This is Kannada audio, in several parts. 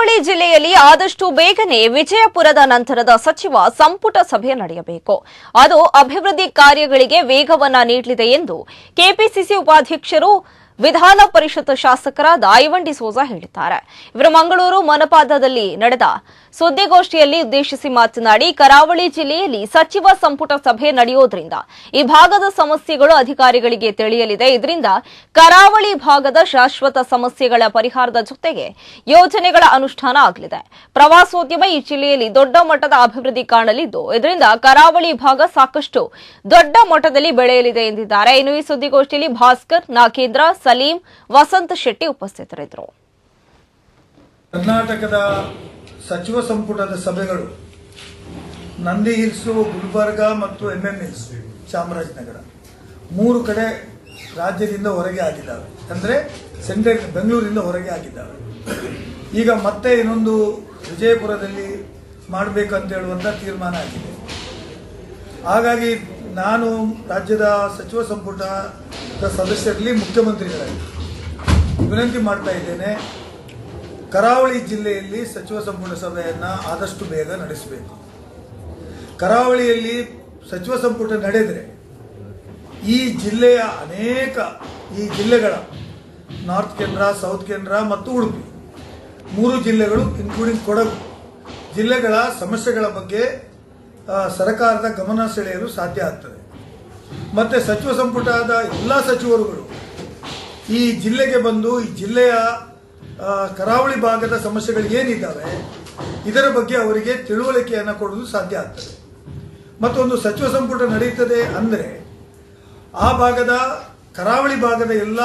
ಕರಾವಳಿ ಜಿಲ್ಲೆಯಲ್ಲಿ ಆದಷ್ಟು ಬೇಗನೆ ವಿಜಯಪುರದ ನಂತರದ ಸಚಿವ ಸಂಪುಟ ಸಭೆ ನಡೆಯಬೇಕು. ಅದು ಅಭಿವೃದ್ಧಿ ಕಾರ್ಯಗಳಿಗೆ ವೇಗವನ್ನ ನೀಡಲಿದೆ ಎಂದು ಕೆಪಿಸಿಸಿ ಉಪಾಧ್ಯಕ್ಷರು ವಿಧಾನ ಪರಿಷತ್ ಶಾಸಕರಾದ ದಾಯವಂಡಿ ಸೋಜಾ ಹೇಳಿದ್ದಾರೆ. ಇವರು ಮಂಗಳೂರು ಮನಪಾದದಲ್ಲಿ ನಡೆದ ಸುದ್ದಿಗೋಷ್ಠಿಯಲ್ಲಿ ಉದ್ದೇಶಿಸಿ ಮಾತನಾಡಿ, ಕರಾವಳಿ ಜಿಲ್ಲೆಯಲ್ಲಿ ಸಚಿವ ಸಂಪುಟ ಸಭೆ ನಡೆಯೋದ್ರಿಂದ ಈ ಭಾಗದ ಸಮಸ್ಯೆಗಳು ಅಧಿಕಾರಿಗಳಿಗೆ ತಿಳಿಯಲಿದೆ. ಇದರಿಂದ ಕರಾವಳಿ ಭಾಗದ ಶಾಶ್ವತ ಸಮಸ್ಯೆಗಳ ಪರಿಹಾರದ ಜೊತೆಗೆ ಯೋಜನೆಗಳ ಅನುಷ್ಠಾನ ಆಗಲಿದೆ. ಪ್ರವಾಸೋದ್ಯಮ ಈ ಜಿಲ್ಲೆಯಲ್ಲಿ ದೊಡ್ಡ ಮಟ್ಟದ ಅಭಿವೃದ್ಧಿ ಕಾಣಲಿದ್ದು, ಇದರಿಂದ ಕರಾವಳಿ ಭಾಗ ಸಾಕಷ್ಟು ದೊಡ್ಡ ಮಟ್ಟದಲ್ಲಿ ಬೆಳೆಯಲಿದೆ ಎಂದಿದ್ದಾರೆ. ಇನ್ನು ಈ ಸುದ್ದಿಗೋಷ್ಠಿಯಲ್ಲಿ ಭಾಸ್ಕರ್, ನಾಗೇಂದ್ರ ಸಲೀಂ ವಸಂತ ಶೆಟ್ಟಿ ಉಪಸ್ಥಿತರಿದ್ದರು. ಕರ್ನಾಟಕದ ಸಚಿವ ಸಂಪುಟದ ಸಭೆಗಳು ನಂದಿ ಹಿಲ್ಸ್, ಗುಲ್ಬರ್ಗ ಮತ್ತು ಎಂ ಎಂ ಹಿಲ್ಸ್, ಚಾಮರಾಜನಗರ ಮೂರು ಕಡೆ ರಾಜ್ಯದಿಂದ ಹೊರಗೆ ಆಗಿದ್ದಾವೆ. ಅಂದರೆ ಸೆಂಟ್ರಲ್ ಬೆಂಗಳೂರಿಂದ ಹೊರಗೆ ಆಗಿದ್ದಾವೆ. ಈಗ ಮತ್ತೆ ಇನ್ನೊಂದು ವಿಜಯಪುರದಲ್ಲಿ ಮಾಡಬೇಕಂತ ಹೇಳುವಂಥ ತೀರ್ಮಾನ ಆಗಿದೆ. ಹಾಗಾಗಿ ನಾನು ರಾಜ್ಯದ ಸಚಿವ ಸಂಪುಟದ ಸದಸ್ಯರಲ್ಲಿ ಮುಖ್ಯಮಂತ್ರಿಗಳಾಗಿ ವಿನಂತಿ ಮಾಡ್ತಾ ಇದ್ದೇನೆ, ಕರಾವಳಿ ಜಿಲ್ಲೆಯಲ್ಲಿ ಸಚಿವ ಸಂಪುಟ ಸಭೆಯನ್ನು ಆದಷ್ಟು ಬೇಗ ನಡೆಸಬೇಕು. ಕರಾವಳಿಯಲ್ಲಿ ಸಚಿವ ಸಂಪುಟ ನಡೆದರೆ ಈ ಜಿಲ್ಲೆಯ ಅನೇಕ, ಈ ಜಿಲ್ಲೆಗಳ ನಾರ್ತ್ ಕೇಂದ್ರ, ಸೌತ್ ಕೇಂದ್ರ ಮತ್ತು ಉಡುಪಿ, ಮೂರು ಜಿಲ್ಲೆಗಳು ಇನ್ಕ್ಲೂಡಿಂಗ್ ಕೊಡಗು, ಜಿಲ್ಲೆಗಳ ಸಮಸ್ಯೆಗಳ ಬಗ್ಗೆ ಸರ್ಕಾರದ ಗಮನ ಸೆಳೆಯಲು ಸಾಧ್ಯ ಆಗ್ತದೆ. ಮತ್ತೆ ಸಚಿವ ಸಂಪುಟದ ಎಲ್ಲ ಸಚಿವರುಗಳು ಈ ಜಿಲ್ಲೆಗೆ ಬಂದು, ಈ ಜಿಲ್ಲೆಯ ಕರಾವಳಿ ಭಾಗದ ಸಮಸ್ಯೆಗಳು ಏನಿದ್ದಾವೆ, ಇದರ ಬಗ್ಗೆ ಅವರಿಗೆ ತಿಳುವಳಿಕೆಯನ್ನು ಕೊಡಲು ಸಾಧ್ಯ ಆಗ್ತದೆ. ಮತ್ತೊಂದು ಸಚಿವ ಸಂಪುಟ ನಡೆಯುತ್ತದೆ ಅಂದರೆ, ಆ ಭಾಗದ, ಕರಾವಳಿ ಭಾಗದ ಎಲ್ಲ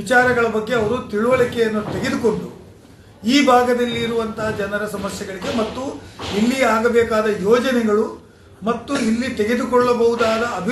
ವಿಚಾರಗಳ ಬಗ್ಗೆ ಅವರು ತಿಳುವಳಿಕೆಯನ್ನು ತೆಗೆದುಕೊಂಡು ಈ ಭಾಗದಲ್ಲಿ ಇರುವಂತಹ ಜನರ ಸಮಸ್ಯೆಗಳಿಗೆ ಮತ್ತು ಇಲ್ಲಿ ಆಗಬೇಕಾದ ಯೋಜನೆಗಳು ಮತ್ತು ಇಲ್ಲಿ ತೆಗೆದುಕೊಳ್ಳಬಹುದಾದ